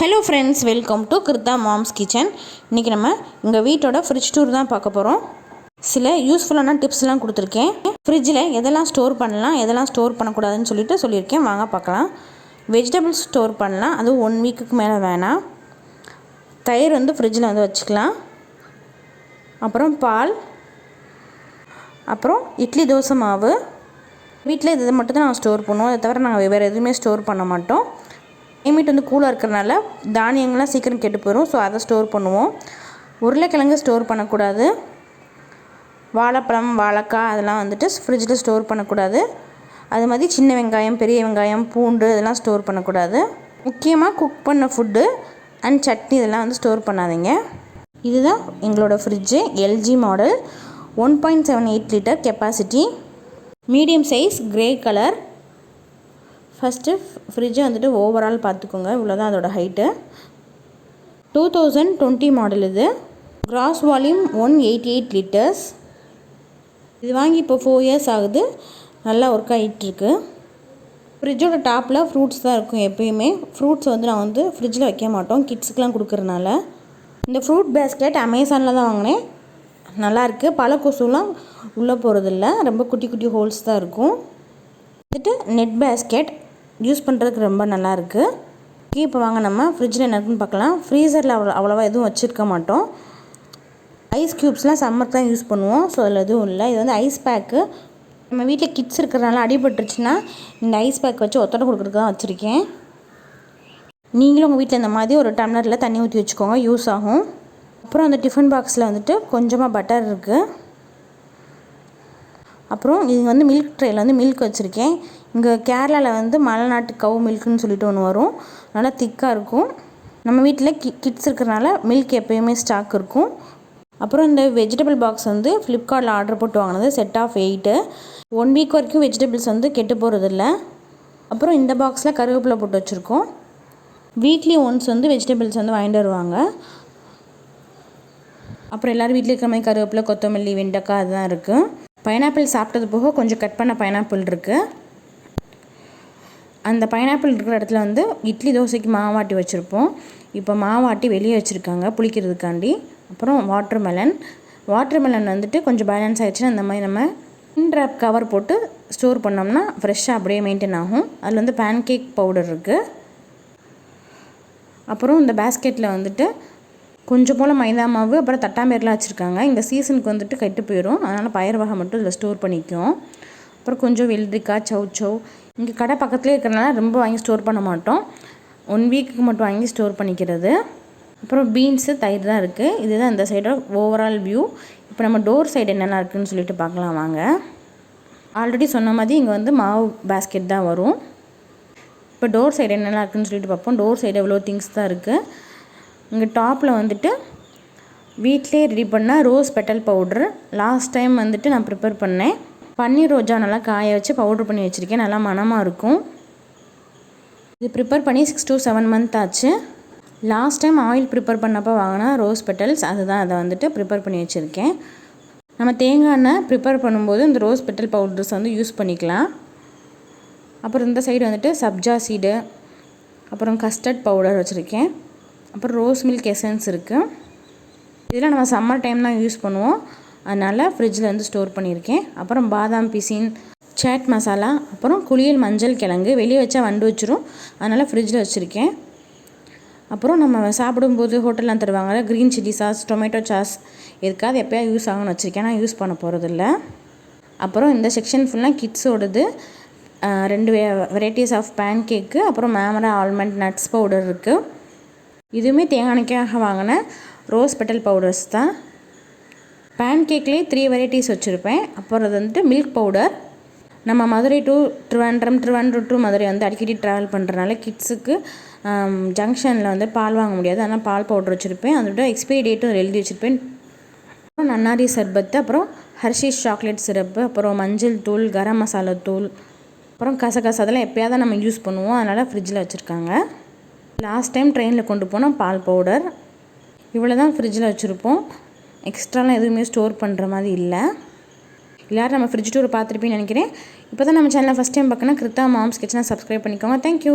Hello friends welcome to Krutha mom's kitchen இன்றைக்கி நம்ம எங்கள் வீட்டோட ஃப்ரிட்ஜ் டூர் தான் பார்க்க போகிறோம் சில யூஸ்ஃபுல்லான டிப்ஸ்லாம் கொடுத்துருக்கேன். ஃப்ரிட்ஜில் எதெல்லாம் ஸ்டோர் பண்ணலாம் எதெல்லாம் ஸ்டோர் பண்ணக்கூடாதுன்னு சொல்லிட்டு சொல்லியிருக்கேன். வாங்க பார்க்கலாம். வெஜிடபிள்ஸ் ஸ்டோர் பண்ணலாம். அதுவும் ஒன் வீக்குக்கு மேலே வேணாம். தயிர் வந்து ஃப்ரிட்ஜில் வந்து வச்சுக்கலாம். அப்புறம் பால். அப்புறம் இட்லி தோசை மாவு. வீட்டில் இதை மட்டும் தான் நாங்கள் ஸ்டோர் பண்ணுவோம். அதை தவிர நாங்கள் வேறு எதுவுமே ஸ்டோர் பண்ண மாட்டோம். கிளைமேட் வந்து கூலாக இருக்கிறனால தானியங்கள்லாம் சீக்கிரம் கெட்டு போயிடும் ஸோ அதை ஸ்டோர் பண்ணுவோம். உருளைக்கிழங்கு ஸ்டோர் பண்ணக்கூடாது. வாழைப்பழம் வாழைக்காய் அதெல்லாம் வந்துட்டு ஃப்ரிட்ஜில் ஸ்டோர் பண்ணக்கூடாது. அது மாதிரி சின்ன வெங்காயம் பெரிய வெங்காயம் பூண்டு இதெல்லாம் ஸ்டோர் பண்ணக்கூடாது. முக்கியமாக குக் பண்ண ஃபுட்டு அண்ட் சட்னி இதெல்லாம் வந்து ஸ்டோர் பண்ணாதீங்க. இதுதான் எங்களோட fridge LG model one point seven eight litre capacity medium size grey colour first ஃப்ரிட்ஜை வந்துட்டு ஓவரால் பார்த்துக்கோங்க. இவ்வளோ தான் அதோட height two thousand twenty model இது. Gross volume one eighty eight litres இது வாங்கி இப்போ ஃபோர் இயர்ஸ் ஆகுது. நல்லா ஒர்க் ஆகிட்டுருக்கு ஃப்ரிட்ஜோட டாப்பில் ஃப்ரூட்ஸ் தான் இருக்கும் எப்பயுமே. ஃப்ரூட்ஸ் வந்து நான் வந்து ஃப்ரிட்ஜில் வைக்க மாட்டோம். கிட்ஸுக்கெலாம் கொடுக்குறனால இந்த ஃப்ரூட் பேஸ்கெட் அமேசானில் தான் வாங்கினேன். நல்லாயிருக்கு பல கொசுலாம் உள்ளே போகிறதில்ல ரொம்ப குட்டி குட்டி ஹோல்ஸ் தான் இருக்கும். வந்துட்டு நெட் பேஸ்கெட் யூஸ் பண்ணுறதுக்கு ரொம்ப நல்லாயிருக்கு. ஓகே இப்போ வாங்க நம்ம ஃப்ரிட்ஜில் என்ன இருக்குன்னு பார்க்கலாம். ஃப்ரீசரில் அவ்வளோ அவ்வளோவா எதுவும் வச்சுருக்க மாட்டோம். ஐஸ் க்யூப்ஸ்லாம் சம்மர் தான் யூஸ் பண்ணுவோம். ஸோ அதில் எதுவும் இல்லை. இது வந்து ஐஸ் பேக்கு நம்ம வீட்டில் கிட்ஸ் இருக்கிறனால அடிபட்டுருச்சுன்னா இந்த ஐஸ் பேக் வச்சு ஒத்தடை கொடுக்குறதுக்கு தான் வச்சுருக்கேன். நீங்களும் உங்கள் வீட்டில் இந்த மாதிரி ஒரு டம்ளரில் தண்ணி ஊற்றி வச்சுக்கோங்க. யூஸ் ஆகும். அப்புறம் அந்த டிஃபன் பாக்ஸில் வந்துட்டு கொஞ்சமாக பட்டர் இருக்குது அப்புறம் இங்கே வந்து மில்க் ட்ரேயில் வந்து மில்க் வச்சுருக்கேன். இங்கே கேரளாவில் வந்து மலைநாட்டு கவு மில்க்குன்னு சொல்லிட்டு ஒன்று வரும். நல்லா திக்காக இருக்கும். நம்ம வீட்டில் கி கிட்ஸ் இருக்கிறனால மில்க் எப்போயுமே ஸ்டாக் இருக்கும். அப்புறம் இந்த வெஜிடபிள் பாக்ஸ் வந்து ஃப்ளிப்கார்ட்டில் ஆர்டர் போட்டு வாங்கினது set of eight one week வரைக்கும் வெஜிடபிள்ஸ் வந்து கெட்டு போகிறதில்ல அப்புறம் இந்த பாக்ஸில் கருவேப்பிலை போட்டு வச்சுருக்கோம். வீக்லி ஒன்ஸ் வந்து வெஜிடபிள்ஸ் வந்து வாங்கிட்டு வருவாங்க. அப்புறம் எல்லோரும் வீட்டில் இருக்கிற மாதிரி கருவேப்பிலை கொத்தமல்லி வெண்டைக்காய் அதுதான் இருக்குது பைனாப்பிள் சாப்பிட்டது போக கொஞ்சம் கட் பண்ண பைனாப்பிள் இருக்குது அந்த பைனாப்பிள் இருக்கிற இடத்துல வந்து இட்லி தோசைக்கு மாவாட்டி வச்சுருப்போம். இப்போ மாவாட்டி வெளியே வச்சுருக்காங்க புளிக்கிறதுக்காண்டி. அப்புறம் வாட்டர் மெலன் வாட்டர் மெலன் வந்துட்டு கொஞ்சம் பேலன்ஸ் ஆகிடுச்சுன்னா அந்த மாதிரி நம்ம ரேப் கவர் போட்டு ஸ்டோர் பண்ணோம்னா ஃப்ரெஷ்ஷாக அப்படியே மெயின்டைன் ஆகும். அதில் வந்து பேன் கேக் பவுடர் இருக்குது அப்புறம் இந்த பேஸ்கெட்டில் வந்துட்டு கொஞ்சம் போல் மைதா மாவு அப்புறம் தட்டாம்பேர்லாம் வச்சுருக்காங்க. இந்த சீசனுக்கு வந்துட்டு கெட்டு போயிடும் அதனால் பயிர் வகை மட்டும் இதில் ஸ்டோர் பண்ணிக்கும். அப்புறம் கொஞ்சம் வெள்ளரிக்காய் சௌச்சௌ இங்கே கடை பக்கத்துலேயே இருக்கிறனால ரொம்ப வாங்கி ஸ்டோர் பண்ண மாட்டோம். ஒன் வீக்குக்கு மட்டும் வாங்கி ஸ்டோர் பண்ணிக்கிறது. அப்புறம் பீன்ஸு தயிர் தான் இருக்குது இதுதான் இந்த சைடோட ஓவரால் வியூ இப்போ நம்ம டோர் சைடு என்னென்ன இருக்குதுன்னு சொல்லிட்டு பார்க்கலாம் வாங்க. ஆல்ரெடி சொன்ன மாதிரி இங்கே வந்து மாவு பேஸ்கெட் தான் வரும். இப்போ டோர் சைடு என்னென்ன இருக்குதுன்னு சொல்லிட்டு பார்ப்போம். டோர் சைடு எவ்வளோ திங்ஸ் தான் இருக்குது இங்கே டாப்பில் வந்துட்டு வீட்டிலே ரெடி பண்ண rose petal powder last time வந்துட்டு நான் ப்ரிப்பேர் பண்ணேன். பன்னீர் ரோஜா நல்லா காய வச்சு பவுட்ரு பண்ணி வச்சுருக்கேன். நல்லா மனமாக இருக்கும். இது ப்ரிப்பேர் பண்ணி சிக்ஸ் டு செவன் மந்த் ஆச்சு. லாஸ்ட் டைம் ஆயில் ப்ரிப்பேர் பண்ணப்போ வாங்கினா ரோஸ் பெட்டல்ஸ் அதுதான் அதை வந்துட்டு ப்ரிப்பேர் பண்ணி வச்சுருக்கேன். நம்ம தேங்காய் எண்ணெய் ப்ரிப்பேர் பண்ணும்போது இந்த ரோஸ் பெட்டல் பவுடர்ஸ் வந்து யூஸ் பண்ணிக்கலாம். அப்புறம் இந்த சைடு வந்துட்டு சப்ஜா சீடு அப்புறம் கஸ்டர்ட் பவுடர் வச்சுருக்கேன். அப்புறம் ரோஸ் மில்க் எசன்ஸ் இருக்குது இதெல்லாம் நம்ம சம்மர் டைம் தான் யூஸ் பண்ணுவோம். அதனால் ஃப்ரிட்ஜில் வந்து ஸ்டோர் பண்ணியிருக்கேன். அப்புறம் பாதாம் பிசின் சேட் மசாலா அப்புறம் குளியல் மஞ்சள் கிழங்கு வெளியே வச்சா வண்டு வச்சிரும். அதனால் ஃப்ரிட்ஜில் வச்சுருக்கேன். அப்புறம் நம்ம சாப்பிடும்போது ஹோட்டலில் தருவாங்கள்ல green chilli sauce tomato sauce எதுக்காவது எப்போயாவது யூஸ் ஆகணும்னு வச்சுருக்கேன். நான் யூஸ் பண்ண போகிறதில்ல அப்புறம் இந்த செக்ஷன் ஃபுல்லாக கிட்ஸோடது ரெண்டு வெரைட்டிஸ் ஆஃப் பேன் கேக்கு அப்புறம் மேமரா ஆல்மண்ட் நட்ஸ் பவுடர் இருக்குது இதுவுமே தேங்காய்க்காக வாங்கின ரோஸ் பெட்டல் பவுடர்ஸ் தான். பேன் கேக்லேயே த்ரீ வெரைட்டிஸ் வச்சுருப்பேன். அப்புறம் அது வந்துட்டு மில்க் பவுடர் நம்ம மதுரை டு ட்ரிவாண்ட்ரம் ட்ரிவாண்ட்ரம் டு மதுரை வந்து அடிக்கடி ட்ராவல் பண்ணுறனால கிட்ஸுக்கு ஜங்ஷனில் வந்து பால் வாங்க முடியாது. ஆனால் பால் பவுடர் வச்சுருப்பேன். அதோட எக்ஸ்பைரி டேட்டும் எழுதி வச்சுருப்பேன். அப்புறம் நன்னாரி சர்பத்து அப்புறம் ஹர்ஷீஸ் சாக்லேட் சிரப்பு அப்புறம் மஞ்சள் தூள் கரம் மசாலா தூள் அப்புறம் கசகச அதெல்லாம் எப்போயாவது நம்ம யூஸ் பண்ணுவோம். அதனால் ஃப்ரிட்ஜில் வச்சுருக்காங்க. லாஸ்ட் டைம் ட்ரெயினில் கொண்டு போனால் பால் பவுடர் இவ்வளோ தான் ஃப்ரிட்ஜில் வச்சுருப்போம். எக்ஸ்ட்ராலாம் எதுவுமே ஸ்டோர் பண்ணுற மாதிரி இல்லை. எல்லோரும் நம்ம ஃப்ரிட்ஜ் டூர் பார்த்துருப்பீங்கன்னு நினைக்கிறேன். இப்போ தான் நம்ம சேனலில் ஃபஸ்ட் டைம் பார்க்கணும் கிருத்தா மாம்ஸ் கிச்சனை சப்ஸ்கிரைப் பண்ணிக்கோங்க. Thank you